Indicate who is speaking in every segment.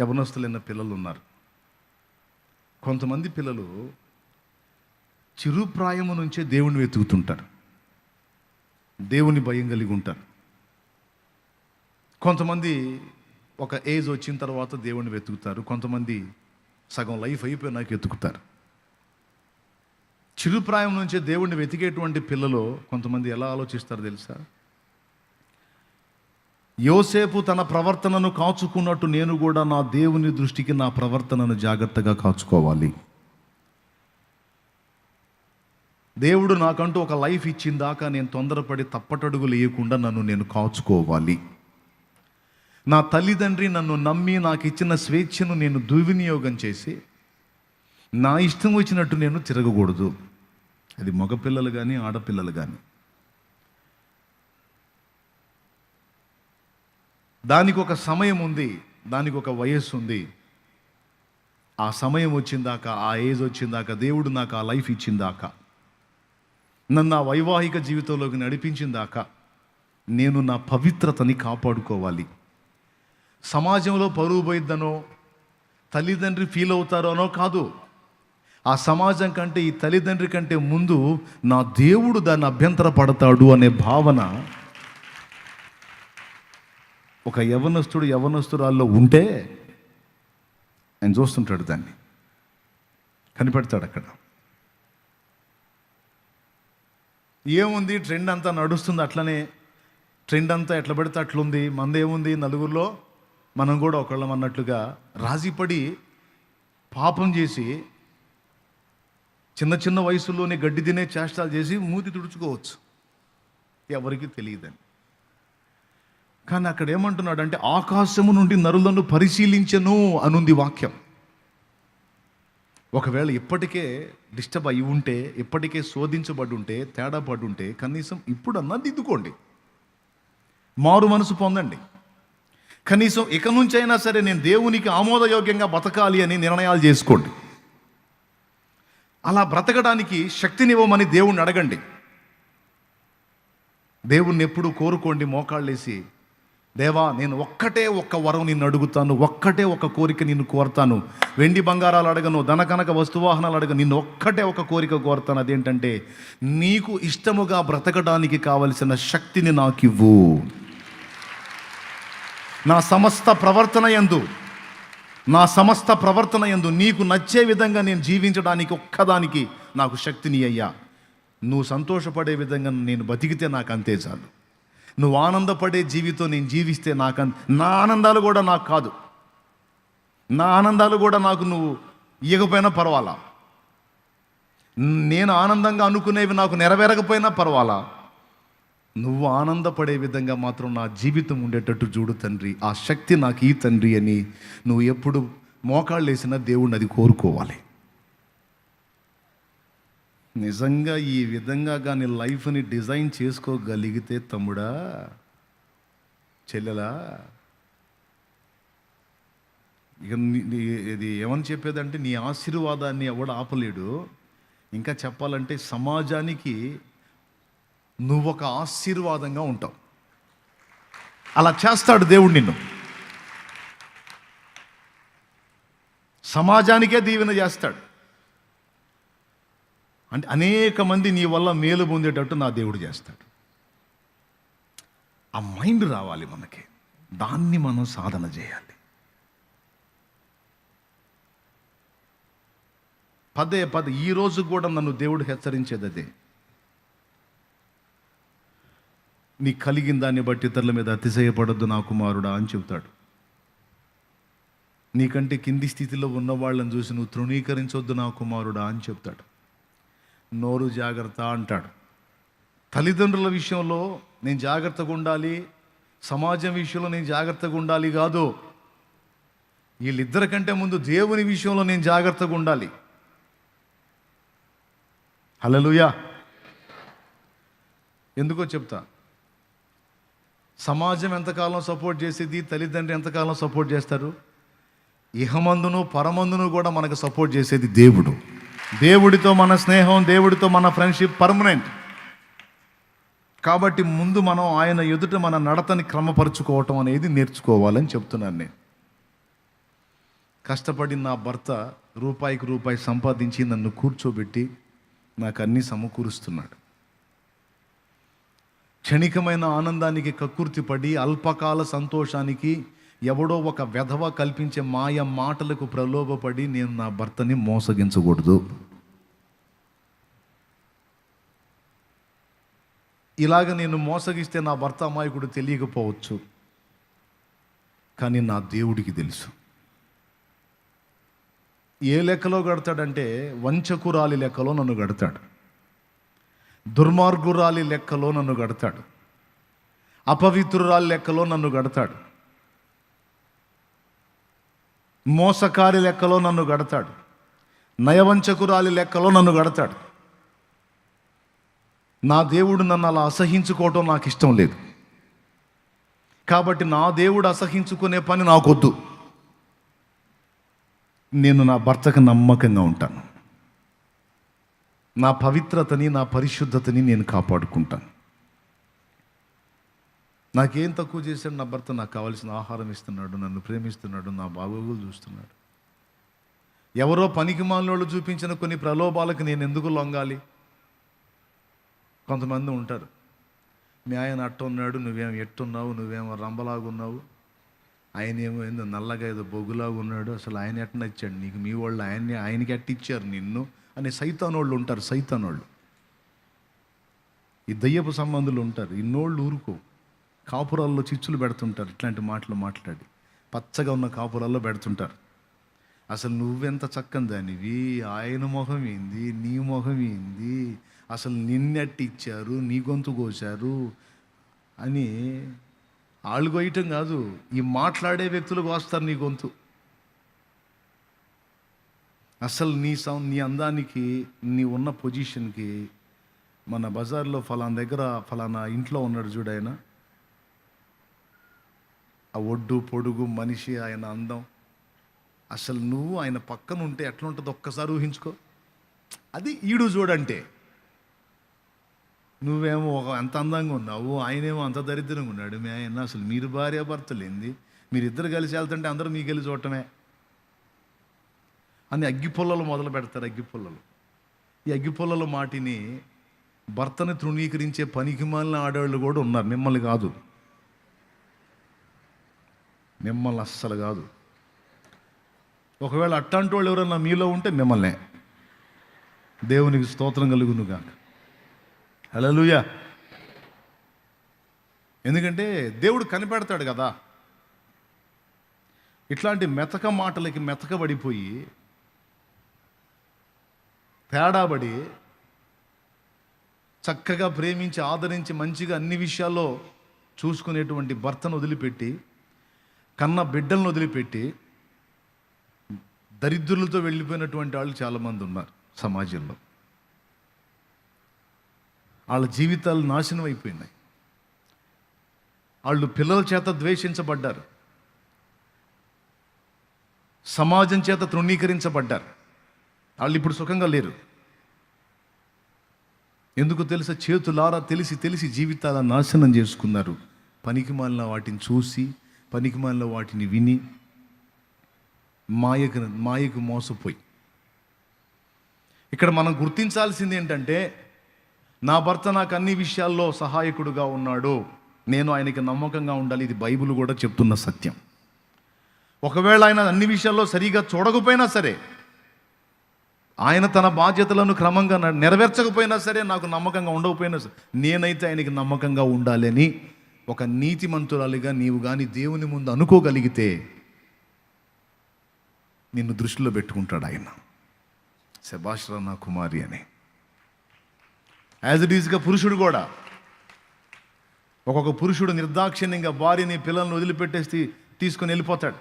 Speaker 1: యవనస్తులైన పిల్లలు ఉన్నారు. కొంతమంది పిల్లలు చిరుప్రాయము నుంచే దేవుని వెతుకుతుంటారు. దేవుని భయం కలిగి ఉంటారు. కొంతమంది ఒక ఏజ్ వచ్చిన తర్వాత దేవుణ్ణి వెతుకుతారు. కొంతమంది సగం లైఫ్ అయిపోయినాక వెతుకుతారు. చిరుప్రాయం నుంచే దేవుణ్ణి వెతికేటువంటి పిల్లలు కొంతమంది ఎలా ఆలోచిస్తారు తెలుసా? యోసేపు తన ప్రవర్తనను కాచుకున్నట్టు నేను కూడా నా దేవుని దృష్టికి నా ప్రవర్తనను జాగ్రత్తగా కాచుకోవాలి. దేవుడు నాకంటూ ఒక లైఫ్ ఇచ్చిందాకా నేను తొందరపడి తప్పటడుగులు లేకుండా నన్ను నేను కాచుకోవాలి. నా తల్లిదండ్రి నన్ను నమ్మి నాకు ఇచ్చిన స్వేచ్ఛను నేను దుర్వినియోగం చేసి నా ఇష్టం వచ్చినట్టు నేను తిరగకూడదు. అది మగపిల్లలు కానీ ఆడపిల్లలు కానీ దానికి ఒక సమయం ఉంది దానికి ఒక వయస్సు ఉంది. ఆ సమయం వచ్చిందాక ఆ ఏజ్ వచ్చిందాక దేవుడు నాకు ఆ లైఫ్ ఇచ్చిందాక నన్ను ఆ వైవాహిక జీవితంలోకి నడిపించిందాక నేను నా పవిత్రతని కాపాడుకోవాలి. సమాజంలో పరువు పోయిద్దనో తల్లిదండ్రి ఫీల్ అవుతారో అనో కాదు. ఆ సమాజం కంటే ఈ తల్లిదండ్రి కంటే ముందు నా దేవుడు దాన్ని అభ్యంతర పడతాడు అనే భావన ఒక యవనస్తుడు యవనస్తురాల్లో ఉంటే ఆయన చూస్తుంటాడు దాన్ని. కనిపెడతాడు అక్కడ. ఏముంది? ట్రెండ్ అంతా నడుస్తుంది అట్లనే. ట్రెండ్ అంతా ఎట్లా పెడితే అట్లుంది. మందేముంది నలుగురిలో? మనం కూడా ఒకళ్ళం అన్నట్లుగా రాజీపడి పాపం చేసి చిన్న చిన్న వయసులోనే గడ్డి తినే చేష్టాలు చేసి మూతి తుడుచుకోవచ్చు. ఎవరికి తెలియదని కానీ అక్కడ ఏమంటున్నాడు అంటే ఆకాశము నుండి నరులను పరిశీలించను అనుంది వాక్యం. ఒకవేళ ఇప్పటికే డిస్టర్బ్ అయి ఉంటే ఇప్పటికే శోధించబడి ఉంటే తేడా పడి ఉంటే కనీసం ఇప్పుడన్నా దిద్దుకోండి. మారు మనసు పొందండి. కనీసం ఇక నుంచైనా సరే నేను దేవునికి ఆమోదయోగ్యంగా బతకాలి అని నిర్ణయాలు చేసుకోండి. అలా బ్రతకడానికి శక్తినివ్వమని దేవుణ్ణి అడగండి. దేవుణ్ణి ఎప్పుడు కోరుకోండి మోకాళ్ళేసి దేవా నేను ఒక్కటే ఒక్క వరం నిన్ను అడుగుతాను ఒక్కటే ఒక కోరిక నిన్ను కోరతాను. వెండి బంగారాలు అడగను ధనకనక వస్తువాహనాలు అడగను నిన్ను ఒక్కటే ఒక కోరిక కోరతాను. అదేంటంటే నీకు ఇష్టముగా బ్రతకడానికి కావలసిన శక్తిని నాకివ్వు. నా సమస్త ప్రవర్తన యందు నా సమస్త ప్రవర్తన ఎందు నీకు నచ్చే విధంగా నేను జీవించడానికి ఒక్కదానికి నాకు శక్తిని అయ్యా. నువ్వు సంతోషపడే విధంగా నేను బతికితే నాకు అంతే చాలు. నువ్వు ఆనందపడే జీవితం నేను జీవిస్తే నాకు నా ఆనందాలు కూడా నాకు కాదు. నా ఆనందాలు కూడా నాకు నువ్వు ఇవ్వకపోయినా పర్వాలా? నేను ఆనందంగా అనుకునేవి నాకు నెరవేరకపోయినా పర్వాలా? నువ్వు ఆనందపడే విధంగా మాత్రం నా జీవితం ఉండేటట్టు చూడు తండ్రి. ఆ శక్తి నాకు ఈ తండ్రి అని నువ్వు ఎప్పుడు మోకాళ్ళు వేసినా దేవుణ్ణి అది కోరుకోవాలి. నిజంగా ఈ విధంగా కానీ లైఫ్ని డిజైన్ చేసుకోగలిగితే తమ్ముడా చెల్లెలా? ఇక ఇది ఏమని చెప్పేదంటే నీ ఆశీర్వాదాన్ని ఎవడు ఆపలేడు. ఇంకా చెప్పాలంటే సమాజానికి నువ్వు ఒక ఆశీర్వాదంగా ఉంటావు. అలా చేస్తాడు దేవుడు నిన్ను. సమాజానికే దీవెన చేస్తాడు. అంటే అనేక మంది నీ వల్ల మేలు పొందేటట్టు నా దేవుడు చేస్తాడు. ఆ మైండ్ రావాలి మనకి. దాన్ని మనం సాధన చేయాలి. పదే పదే ఈ రోజు కూడా నన్ను దేవుడు హెచ్చరించేది అదే. నీ కలిగిన దాన్ని బట్టి ఇతరుల మీద అతిశయపడద్దు నా కుమారుడా అని చెబుతాడు. నీకంటే కింది స్థితిలో ఉన్న వాళ్ళని చూసి నువ్వు తృణీకరించొద్దు నా కుమారుడా అని చెప్తాడు నోరు జాగ్రత్త అంటాడు. తల్లిదండ్రుల విషయంలో నేను జాగ్రత్తగా ఉండాలి సమాజం విషయంలో నేను జాగ్రత్తగా ఉండాలి కాదు. వీళ్ళిద్దరి కంటే ముందు దేవుని విషయంలో నేను జాగ్రత్తగా ఉండాలి. హలలుయా ఎందుకో చెప్తా. సమాజం ఎంతకాలం సపోర్ట్ చేసేది తల్లిదండ్రి ఎంతకాలం సపోర్ట్ చేస్తారు? ఇహమందును పరమందును కూడా మనకు సపోర్ట్ చేసేది దేవుడు. దేవుడితో మన స్నేహం దేవుడితో మన ఫ్రెండ్షిప్ పర్మనెంట్ కాబట్టి ముందు మనం ఆయన ఎదుట మన నడతని క్రమపరుచుకోవటం అనేది నేర్చుకోవాలని చెప్తున్నాను నేను. కష్టపడి నా భర్త రూపాయికి రూపాయి సంపాదించి నన్ను కూర్చోబెట్టి నాకు అన్నీ సమకూరుస్తున్నాడు. క్షణికమైన ఆనందానికి కక్కుర్తి పడి అల్పకాల సంతోషానికి ఎవడో ఒక వెధవ కల్పించే మాయ మాటలకు ప్రలోభపడి నేను నా భర్తని మోసగించకూడదు. ఇలాగ నేను మోసగిస్తే నా భర్త అమాయకుడు తెలియకపోవచ్చు. కానీ నా దేవుడికి తెలుసు. ఏ లెక్కలో గడతాడంటే వంచకురాలి లెక్కలో నన్ను గడతాడు దుర్మార్గురాలి లెక్కలో నన్ను గడతాడు అపవిత్రురాలి లెక్కలో నన్ను గడతాడు మోసకారి లెక్కలో నన్ను గడతాడు. నయవంచకురాలి లెక్కలో నన్ను గడతాడు. నా దేవుడు నన్ను అలా అసహించుకోవటం నాకు ఇష్టం లేదు. కాబట్టి నా దేవుడు అసహించుకునే పని నాకొద్దు. నేను నా భర్తకు నమ్మకంగా ఉంటాను. నా పవిత్రతని నా పరిశుద్ధతని నేను కాపాడుకుంటాను. నాకేం తక్కువ చేశాడు నా భర్త నాకు కావాల్సిన ఆహారం ఇస్తున్నాడు నన్ను ప్రేమిస్తున్నాడు నా బాగోగులు చూస్తున్నాడు. ఎవరో పనికి మాలినోళ్ళు చూపించిన కొన్ని ప్రలోభాలకు నేను ఎందుకు లొంగాలి? కొంతమంది ఉంటారు. మీ ఆయన అట్టున్నాడు నువ్వేం ఎట్టున్నావు నువ్వేమో రంబలాగున్నావు ఆయన ఏమో ఏందో నల్లగా ఏదో బొగ్గులాగా ఉన్నాడు అసలు ఆయన ఎట్టనచ్చాడు నీకు మీ వాళ్ళు ఆయన్ని ఆయనకి ఎట్టిచ్చారు నిన్ను? అనే సైతానోళ్ళు ఉంటారు సైతానోళ్ళు. ఈ దయ్యపు సంబంధులు ఉంటారు ఇన్నోళ్ళు ఊరుకో కాపురాల్లో చిచ్చులు పెడుతుంటారు. ఇట్లాంటి మాటలు మాట్లాడి. పచ్చగా ఉన్న కాపురాల్లో పెడుతుంటారు. అసలు నువ్వెంత చక్కని దానివి? ఆయన మొహం ఏంది? నీ మొహం ఏంది? అసలు నిన్నెట్టి ఇచ్చారు నీ గొంతు కోశారు? అని వాళ్ళు కోయటం కాదు. ఈ మాట్లాడే వ్యక్తులు కోస్తారు నీ గొంతు. అసలు నీ సౌ నీ అందానికి నీ ఉన్న పొజిషన్కి మన బజార్లో ఫలానా దగ్గర ఫలానా ఇంట్లో ఉన్నాడు చూడైనా ఆ ఒడ్డు పొడుగు మనిషి ఆయన అందం. అసలు నువ్వు ఆయన పక్కన ఉంటే ఎట్లా ఉంటుందో ఒక్కసారి ఊహించుకో. అది ఈడు చూడంటే. నువ్వేమో ఒక అంత అందంగా ఉన్నావు ఆయనేమో అంత దరిద్రంగా ఉన్నాడు. మీ ఆయన అసలు మీరు భార్య భర్తలు ఏంది మీరిద్దరు కలిసి వెళ్తుంటే అందరూ మీకు వెళ్ళి చూడటమే. అని అగ్గి పుల్లలు మొదలు పెడతారు అగ్గి పుల్లలు. ఈ అగ్గిపుల్లల మాటిని భర్తని తృణీకరించే పనికి మాలిన ఆడవాళ్ళు కూడా ఉన్నారు. మిమ్మల్ని కాదు. మిమ్మల్ని అస్సలు కాదు. ఒకవేళ అట్టాంటి వాళ్ళు ఎవరన్నా మీలో ఉంటే మిమ్మల్నే. దేవునికి స్తోత్రం కలుగును కాక హలలుయా ఎందుకంటే దేవుడు కనిపెడతాడు కదా. ఇట్లాంటి మెతక మాటలకి మెతకబడిపోయి తేడాబడి చక్కగా ప్రేమించి ఆదరించి మంచిగా అన్ని విషయాల్లో చూసుకునేటువంటి భర్తను వదిలిపెట్టి కన్న బిడ్డలను వదిలిపెట్టి దరిద్రులతో వెళ్ళిపోయినటువంటి వాళ్ళు చాలామంది ఉన్నారు సమాజంలో. వాళ్ళ జీవితాలు నాశనం అయిపోయినాయి. వాళ్ళు పిల్లల చేత ద్వేషించబడ్డారు. సమాజం చేత తృణీకరించబడ్డారు. వాళ్ళు ఇప్పుడు సుఖంగా లేరు. ఎందుకు తెలుసా? చేతులారా తెలిసి తెలిసి జీవితాల నాశనం చేసుకున్నారు. పనికి మాలిన వాటిని చూసి పనికిమాలిన వాటిని విని మాయకు మాయకు మోసపోయి. ఇక్కడ మనం గుర్తించాల్సింది ఏంటంటే నా భర్త నాకు అన్ని విషయాల్లో సహాయకుడుగా ఉన్నాడు. నేను ఆయనకి నమ్మకంగా ఉండాలి. ఇది బైబిల్ కూడా చెప్తున్న సత్యం. ఒకవేళ ఆయన అన్ని విషయాల్లో సరిగా చూడకపోయినా సరే ఆయన తన బాధ్యతలను క్రమంగా నెరవేర్చకపోయినా సరే నాకు నమ్మకంగా ఉండకపోయినా సరే నేనైతే ఆయనకి నమ్మకంగా ఉండాలని ఒక నీతిమంతురాలిగా నీవు కానీ దేవుని ముందు అనుకోగలిగితే నిన్ను దృష్టిలో పెట్టుకుంటాడు ఆయన. శభాష్రా నా కుమారి అని. యాజ్ ఇట్ ఈస్గా పురుషుడు కూడా. ఒక్కొక్క పురుషుడు నిర్దాక్షిణ్యంగా భార్యని పిల్లల్ని వదిలిపెట్టేసి తీసుకొని వెళ్ళిపోతాడు.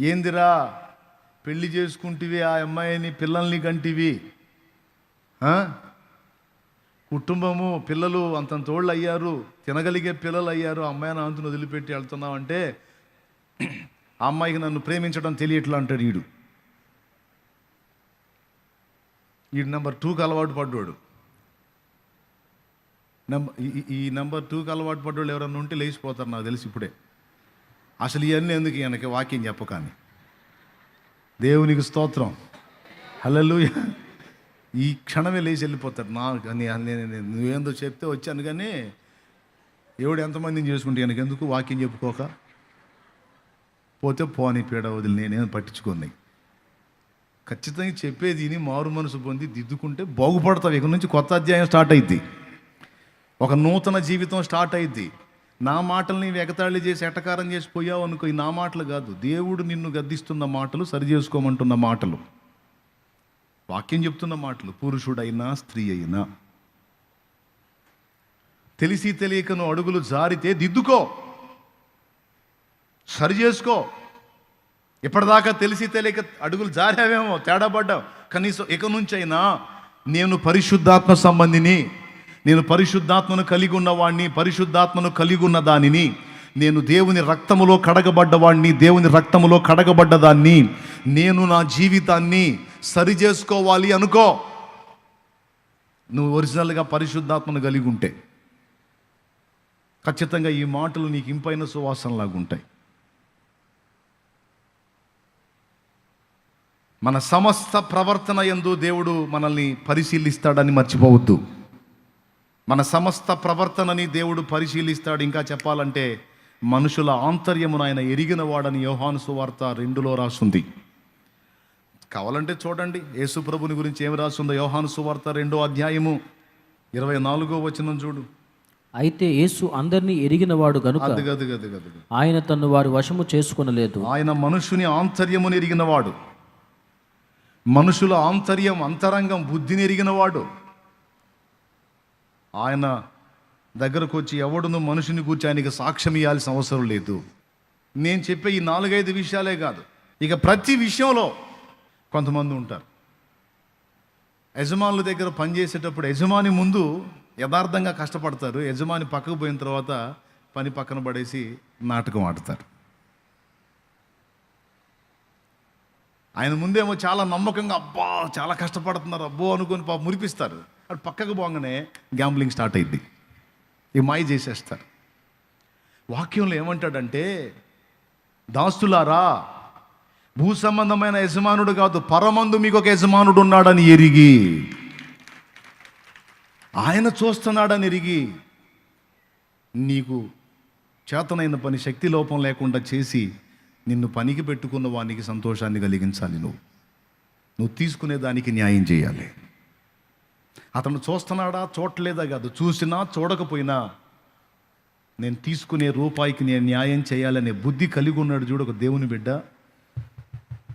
Speaker 1: ఏందిరా? పెళ్ళి చేసుకుంటివి ఆ అమ్మాయిని పిల్లల్ని కంటివి కుటుంబము పిల్లలు అంతంత తోళ్ళు అయ్యారు తినగలిగే పిల్లలు అయ్యారు అమ్మాయి అమ్మాయిని వదిలిపెట్టి వదిలిపెట్టి వెళ్తున్నావంటే ఆ అమ్మాయికి నన్ను ప్రేమించడం తెలియట్లా అంటాడు వీడు వీడు నెంబర్ టూకి అలవాటు పడ్డాడు. నెంబర్ ఈ- ఈ నెంబర్ టూకి అలవాటు పడ్డాడు ఎవరన్నా ఉంటే లేచిపోతారు నాకు తెలిసి ఇప్పుడే. అసలు ఇవన్నీ ఎందుకు ఈయనకి వాక్యం చెప్పకాని? దేవునికి స్తోత్రం. హలో ఈ క్షణమే లేచి వెళ్ళిపోతాడు నా నేను నువ్వేందో చెప్తే వచ్చాను కానీ ఎవడు ఎంతమందిని చేసుకుంటే కనుక ఎందుకు వాక్యం చెప్పుకోక? పోతే పోని పీడ వదిలి నేనే పట్టించుకోని. ఖచ్చితంగా చెప్పేది ఇని మారు మనసు పొంది దిద్దుకుంటే బాగుపడతావు. ఇక్కడ నుంచి కొత్త అధ్యాయం స్టార్ట్ అయింది ఒక నూతన జీవితం స్టార్ట్ అయింది నా మాటల్ని వెగతాళి చేసి ఎటకారం చేసి పోయావు అనుకో ఈ నా మాటలు కాదు. దేవుడు నిన్ను గద్దిస్తున్న మాటలు సరి చేసుకోమంటున్న మాటలు. వాక్యం చెప్తున్న మాటలు పురుషుడైనా స్త్రీ అయినా. తెలిసి తెలియకను అడుగులు జారితే దిద్దుకో. సరి చేసుకో. ఇప్పటిదాకా తెలిసి తెలియక అడుగులు జారావేమో తేడా పడ్డావు. కనీసం ఇక నుంచైనా నేను పరిశుద్ధాత్మ సంబంధిని నేను పరిశుద్ధాత్మను కలిగి ఉన్నవాడిని పరిశుద్ధాత్మను కలిగి ఉన్న దానిని నేను దేవుని రక్తములో కడగబడ్డవాడిని దేవుని రక్తములో కడగబడ్డదాన్ని నేను నా జీవితాన్ని సరి చేసుకోవాలి అనుకో. నువ్వు ఒరిజినల్గా పరిశుద్ధాత్మను కలిగి ఉంటే. ఖచ్చితంగా ఈ మాటలు నీకు ఇంపైన సువాసనలాగా ఉంటాయి. మన సమస్త ప్రవర్తన ఎందు దేవుడు మనల్ని పరిశీలిస్తాడని మర్చిపోవద్దు. మన సమస్త ప్రవర్తనని దేవుడు పరిశీలిస్తాడు. ఇంకా చెప్పాలంటే మనుషుల ఆంతర్యమును ఆయన ఎరిగిన వాడని యోహాను సువార్త రెండులో రాసుంది. కావాలంటే చూడండి. యేసు ప్రభుని గురించి ఏమి రాస్తుందో యోహాను సువార్త రెండో అధ్యాయము ఇరవై నాలుగో వచనం చూడు.
Speaker 2: అయితే యేసు అందరినీ ఎరిగినవాడు
Speaker 1: గది
Speaker 2: ఆయన తన్ను వారి వశము చేసుకొనలేదు.
Speaker 1: ఆయన మనుషుని ఆంతర్యమును ఎరిగినవాడు మనుషుల ఆంతర్యం అంతరంగం బుద్ధిని ఎరిగినవాడు ఆయన దగ్గరకు వచ్చి ఎవడును మనుషుని కూర్చి ఆయనకి సాక్ష్యం ఇవ్వాల్సిన అవసరం లేదు. నేను చెప్పే ఈ నాలుగైదు విషయాలే కాదు. ఇక ప్రతి విషయంలో కొంతమంది ఉంటారు. యజమానుల దగ్గర పనిచేసేటప్పుడు యజమాని ముందు యథార్థంగా కష్టపడతారు. యజమాని పక్కకు పోయిన తర్వాత పని పక్కన పడేసి నాటకం ఆడతారు. ఆయన ముందేమో చాలా నమ్మకంగా అబ్బా చాలా కష్టపడుతున్నారు అబ్బో అనుకొని పాప మురిపిస్తారు. అటు పక్కకు పోగానే గ్యాంబ్లింగ్ స్టార్ట్ అయింది ఈ మాయ చేసేస్తారు. వాక్యంలో ఏమంటాడంటే దాస్తులారా భూ సంబంధమైన యజమానుడు కాదు పరమందు మీకు ఒక యజమానుడు ఉన్నాడని ఎరిగి. ఆయన చూస్తున్నాడని ఎరిగి నీకు చేతనైన పని శక్తి లోపం లేకుండా చేసి నిన్ను పనికి పెట్టుకున్న వానికి సంతోషాన్ని కలిగించాలి నువ్వు. నువ్వు తీసుకునే దానికి న్యాయం చేయాలి. అతను చూస్తున్నాడా చూడలేదా కాదు చూసినా చూడకపోయినా నేను తీసుకునే రూపాయికి నేను న్యాయం చేయాలనే బుద్ధి కలిగి ఉన్నాడు చూడు ఒక దేవుని బిడ్డ.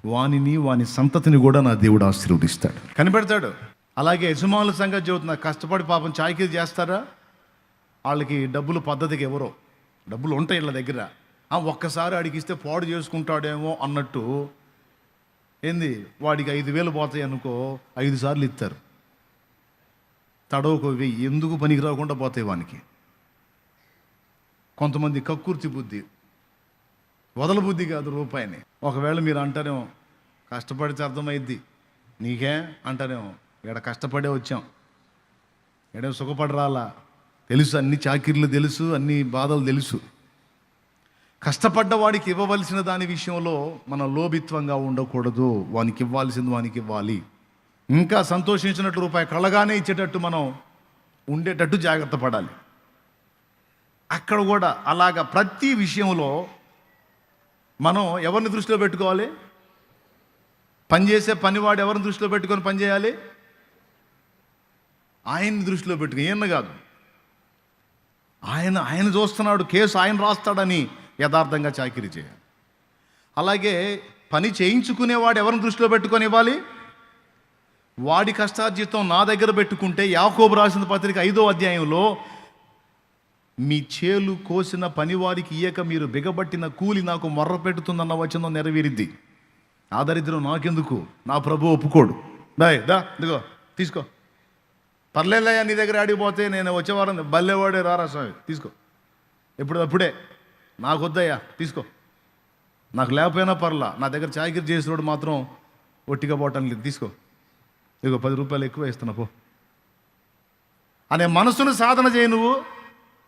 Speaker 1: వానిని వాని సంతతిని కూడా నా దేవుడు ఆశీర్వదిస్తాడు. కనిపెడతాడు. అలాగే యజమానుల సంగతి చెబుతున్నా కష్టపడి పాపం చాయ్కి చేస్తారా? వాళ్ళకి డబ్బులు పద్ధతికి ఎవరో డబ్బులు ఉంటాయి వీళ్ళ దగ్గర. ఆ ఒక్కసారి ఆడికి ఇస్తే పాడు చేసుకుంటాడేమో అన్నట్టు ఏంది? వాడికి ఐదు వేలు పోతాయి అనుకో ఐదు సార్లు ఇస్తారు. తడవకు వెయ్యి ఎందుకు పనికి రాకుండా పోతాయి వానికి? కొంతమంది కక్కుర్తి బుద్ధి వదల బుద్ధి కాదు రూపాయిని. ఒకవేళ మీరు అంటారేమో కష్టపడితే అర్థమైద్ది నీకే? అంటారేమో ఇక్కడ కష్టపడే వచ్చాం. ఇక్కడ సుఖపడి రాలా తెలుసు అన్ని చాకిర్లు తెలుసు అన్ని బాధలు తెలుసు. కష్టపడ్డ వాడికి ఇవ్వవలసిన దాని విషయంలో మన లోభిత్వంగా ఉండకూడదు. వానికి ఇవ్వాల్సింది వానికి ఇవ్వాలి. ఇంకా సంతోషించినట్టు రూపాయి కళ్ళగానే ఇచ్చేటట్టు మనం ఉండేటట్టు జాగ్రత్త పడాలి. అక్కడ కూడా అలాగా ప్రతి విషయంలో మనం ఎవరిని దృష్టిలో పెట్టుకోవాలి? పనిచేసే పనివాడు ఎవరిని దృష్టిలో పెట్టుకొని పనిచేయాలి ఆయన్ని దృష్టిలో పెట్టుకుని ఈయన కాదు. ఆయన ఆయన చూస్తున్నాడు కేసు ఆయన రాస్తాడని యథార్థంగా చాకిరీ చేయాలి. అలాగే పని చేయించుకునేవాడు ఎవరిని దృష్టిలో పెట్టుకొని ఇవ్వాలి? వాడి కష్టార్జితం నా దగ్గర పెట్టుకుంటే యాకోబు రాసిన పత్రిక ఐదో అధ్యాయంలో మీ చేలు కోసిన పనివారికి ఇయ్యక మీరు బిగబట్టిన కూలి నాకు మొర్ర పెట్టుతుందన్న వచనం నెరవేరింది. ఆ దరిద్రం నాకెందుకు? నా ప్రభు ఒప్పుకోడు. దాయ్ దా ఇదిగో తీసుకో. పర్లేదయ్యా నీ దగ్గర ఆడిపోతే నేను వచ్చేవారం బల్లెవాడే రారా స్వామి తీసుకో. ఎప్పుడు అప్పుడే. నాకు వద్దయ్యా తీసుకో. నాకు లేకపోయినా పర్లా నా దగ్గర చాకిరి చేసినోడు మాత్రం ఒట్టిగా పోవటం లేదు తీసుకో. ఇదిగో పది రూపాయలు ఎక్కువ ఇస్తున్నా పో. అనే మనసును సాధన చేయి నువ్వు.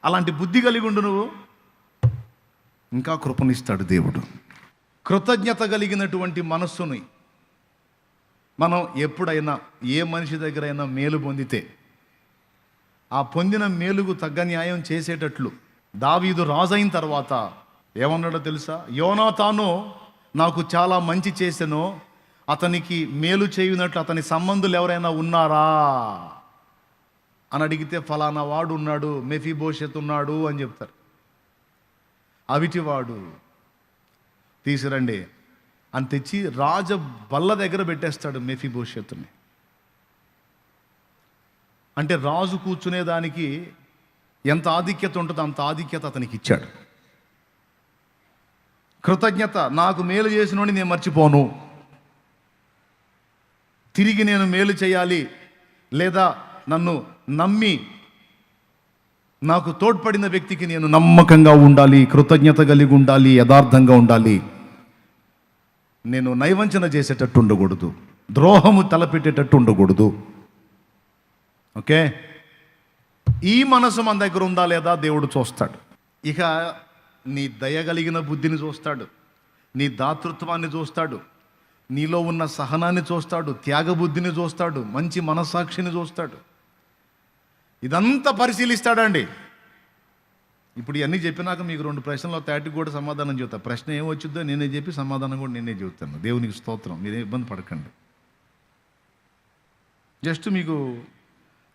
Speaker 1: అలాంటి బుద్ధి కలిగి ఉండు నువ్వు. ఇంకా కృపనిస్తాడు దేవుడు. కృతజ్ఞత కలిగినటువంటి మనస్సుని మనం ఎప్పుడైనా ఏ మనిషి దగ్గరైనా మేలు పొందితే ఆ పొందిన మేలుకు తగ్గ న్యాయం చేసేటట్లు దావీదు రాజైన తర్వాత ఏమన్నాడో తెలుసా? యోనాతాను నాకు చాలా మంచి చేసెను అతనికి మేలు చేయునట్లు అతని సంబంధులు ఎవరైనా ఉన్నారా? అని అడిగితే ఫలానా వాడు ఉన్నాడు మెఫీభోషత్ ఉన్నాడు అని చెప్తారు. అవిటివాడు తీసిరండి. అని తెచ్చి రాజ బల్ల దగ్గర పెట్టేస్తాడు మెఫీభోషత్తుని అంటే రాజు కూర్చునే దానికి ఎంత ఆధిక్యత ఉంటుందో అంత ఆధిక్యత అతనికి ఇచ్చాడు. కృతజ్ఞత నాకు మేలు చేసినోని నేను మర్చిపోను. తిరిగి నేను మేలు చేయాలి లేదా నన్ను నమ్మి నాకు తోడ్పడిన వ్యక్తికి నేను నమ్మకంగా ఉండాలి కృతజ్ఞత కలిగి ఉండాలి యథార్థంగా ఉండాలి. నేను నైవంచన చేసేటట్టు ఉండకూడదు. ద్రోహము తలపెట్టేటట్టు ఉండకూడదు. ఓకే? ఈ మనసు మన దగ్గర ఉందా లేదా దేవుడు చూస్తాడు. ఇక నీ దయగలిగిన బుద్ధిని చూస్తాడు. నీ దాతృత్వాన్ని చూస్తాడు. నీలో ఉన్న సహనాన్ని చూస్తాడు. త్యాగబుద్ధిని చూస్తాడు. మంచి మనస్సాక్షిని చూస్తాడు. ఇదంతా పరిశీలిస్తాడండి. ఇప్పుడు ఇవన్నీ చెప్పినాక మీకు రెండు ప్రశ్నలు తాటికి కూడా సమాధానం చెబుతా. ప్రశ్న ఏం వచ్చిందో నేనే చెప్పి సమాధానం కూడా నేనే చెబుతాను. దేవునికి స్తోత్రం మీరే ఇబ్బంది పడకండి. జస్ట్ మీకు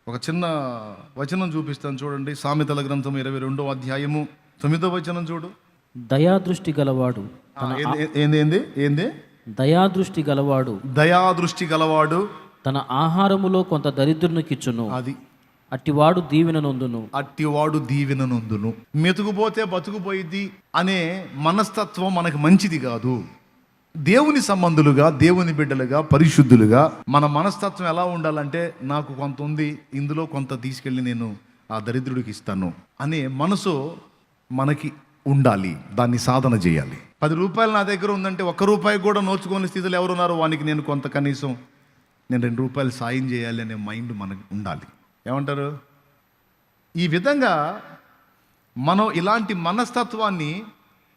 Speaker 1: ఒక చిన్న వచనం చూపిస్తాను చూడండి. సామెతల గ్రంథం ఇరవై రెండో అధ్యాయము తొమ్మిదో వచనం చూడు.
Speaker 2: దయాదృష్టి గలవాడు
Speaker 1: ఏంది ఏంది ఏంది?
Speaker 2: దయాదృష్టి గలవాడు
Speaker 1: దయాదృష్టి గలవాడు
Speaker 2: తన ఆహారములో కొంత దరిద్రునికిచ్చును.
Speaker 1: అది
Speaker 2: అట్టివాడు దీవెన నొందును
Speaker 1: అట్టివాడు దీవెన నొందును మెతుకుపోతే బతుకుపోయిద్ది అనే మనస్తత్వం మనకు మంచిది కాదు. దేవుని సంబంధులుగా దేవుని బిడ్డలుగా పరిశుద్ధులుగా మన మనస్తత్వం ఎలా ఉండాలంటే నాకు కొంత ఉంది ఇందులో కొంత తీసుకెళ్ళి నేను ఆ దరిద్రుడికి ఇస్తాను అనే మనసు మనకి ఉండాలి దాన్ని సాధన చేయాలి. పది రూపాయలు నా దగ్గర ఉందంటే ఒక్క రూపాయి కూడా నోచుకోని స్థితిలో ఎవరున్నారో? వానికి నేను కొంత కనీసం నేను రెండు రూపాయలు సాయం చేయాలి అనే మైండ్ మనకు ఉండాలి. ఏమంటారు? ఈ విధంగా మనం ఇలాంటి మనస్తత్వాన్ని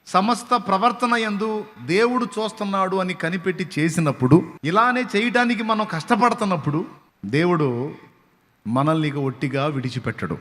Speaker 1: సమస్త ప్రవర్తన యందు దేవుడు చూస్తున్నాడు అని కనిపెట్టి చేసినప్పుడు ఇలానే చేయటానికి మనం కష్టపడుతున్నప్పుడు దేవుడు మనల్ని ఇక ఒట్టిగా విడిచిపెట్టడు.